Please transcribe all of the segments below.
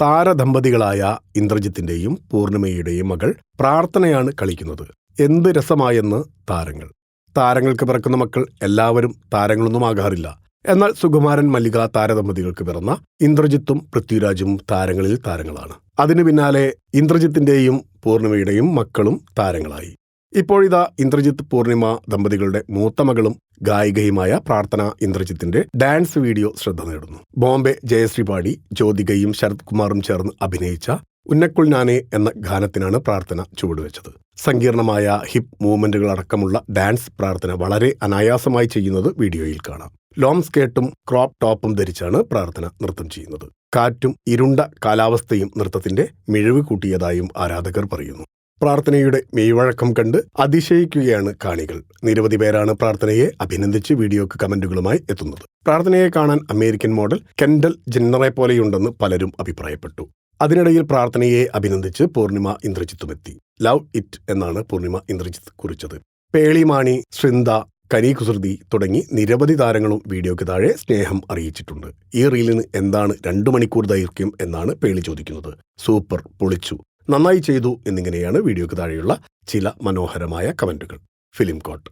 താരദമ്പതികളായ ഇന്ദ്രജിത്തിന്റെയും പൂർണിമയുടെയും മകൾ പ്രാർത്ഥനയാണ് കളിക്കുന്നത്. എന്ത് രസമായെന്ന് താരങ്ങൾ. താരങ്ങൾക്ക് പിറക്കുന്ന മക്കൾ എല്ലാവരും താരങ്ങളൊന്നും ആകാറില്ല. എന്നാൽ സുകുമാരൻ മല്ലിക താരദമ്പതികൾക്ക് പിറന്ന ഇന്ദ്രജിത്തും പൃഥ്വിരാജും താരങ്ങളിൽ താരങ്ങളാണ്. അതിനു പിന്നാലെ ഇന്ദ്രജിത്തിന്റെയും പൂർണിമയുടെയും മക്കളും താരങ്ങളായി. ഇപ്പോഴിതാ ഇന്ദ്രജിത്ത് പൂർണിമ ദമ്പതികളുടെ മൂത്ത മകളും ഗായികയുമായ പ്രാർത്ഥന ഇന്ദ്രജിത്തിന്റെ ഡാൻസ് വീഡിയോ ശ്രദ്ധ നേടുന്നു. ബോംബെ ജയശ്രീ പാടി ജ്യോതികയും ശരത് കുമാറും ചേർന്ന് അഭിനയിച്ച ഉന്നക്കുൾ ഞാനേ എന്ന ഗാനത്തിനാണ് പ്രാർത്ഥന ചുവടുവെച്ചത്. സങ്കീർണമായ ഹിപ്പ് മൂവ്മെന്റുകൾ അടക്കമുള്ള ഡാൻസ് പ്രാർത്ഥന വളരെ അനായാസമായി ചെയ്യുന്നത് വീഡിയോയിൽ കാണാം. ലോങ് സ്കേട്ടും ക്രോപ്പ് ടോപ്പും ധരിച്ചാണ് പ്രാർത്ഥന നൃത്തം ചെയ്യുന്നത്. കാറ്റും ഇരുണ്ട കാലാവസ്ഥയും നൃത്തത്തിന്റെ മിഴിവ് കൂട്ടിയതായും ആരാധകർ പറയുന്നു. പ്രാർത്ഥനയുടെ മെയ്വഴക്കം കണ്ട് അതിശയിക്കുകയാണ് കാണികൾ. നിരവധി പേരാണ് പ്രാർത്ഥനയെ അഭിനന്ദിച്ച് വീഡിയോക്ക് കമന്റുകളുമായി എത്തുന്നത്. പ്രാർത്ഥനയെ കാണാൻ അമേരിക്കൻ മോഡൽ കെൻഡൽ ജെന്നറെ പോലെയുണ്ടെന്ന് പലരും അഭിപ്രായപ്പെട്ടു. അതിനിടയിൽ പ്രാർത്ഥനയെ അഭിനന്ദിച്ച് പൂർണിമ ഇന്ദ്രജിത്തുമെത്തി. ലവ് ഇറ്റ് എന്നാണ് പൂർണിമ ഇന്ദ്രജിത്ത് കുറിച്ചത്. പേളിമാണി ശൃന്ദ കനി കുസൃതി തുടങ്ങി നിരവധി താരങ്ങളും വീഡിയോയ്ക്ക് താഴെ സ്നേഹം അറിയിച്ചിട്ടുണ്ട്. ഈ റീലിന് എന്താണ് രണ്ടു മണിക്കൂർ ദൈർഘ്യം എന്നാണ് പേളി ചോദിക്കുന്നത്. സൂപ്പർ പൊളിച്ചു. നന്നായി ചെയ്തു എന്നിങ്ങനെയാണ് വീഡിയോക്ക് താഴെയുള്ള ചില മനോഹരമായ കമന്റുകൾ. ഫിലിം കോട്ട്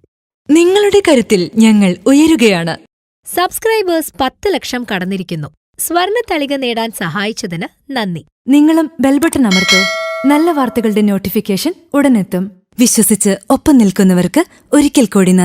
നിങ്ങളുടെ കരുത്തിൽ ഞങ്ങൾ ഉയരുകയാണ്. സബ്സ്ക്രൈബേഴ്സ് പത്ത് ലക്ഷം കടന്നിരിക്കുന്നു. സ്വർണ തളിക നേടാൻ സഹായിച്ചതിന് നന്ദി. നിങ്ങളും ബെൽബട്ടൺ അമർത്തോ. നല്ല വാർത്തകളുടെ നോട്ടിഫിക്കേഷൻ ഉടനെത്തും. വിശ്വസിച്ച് ഒപ്പം നിൽക്കുന്നവർക്ക് ഒരിക്കൽ കൂടി നന്ദി.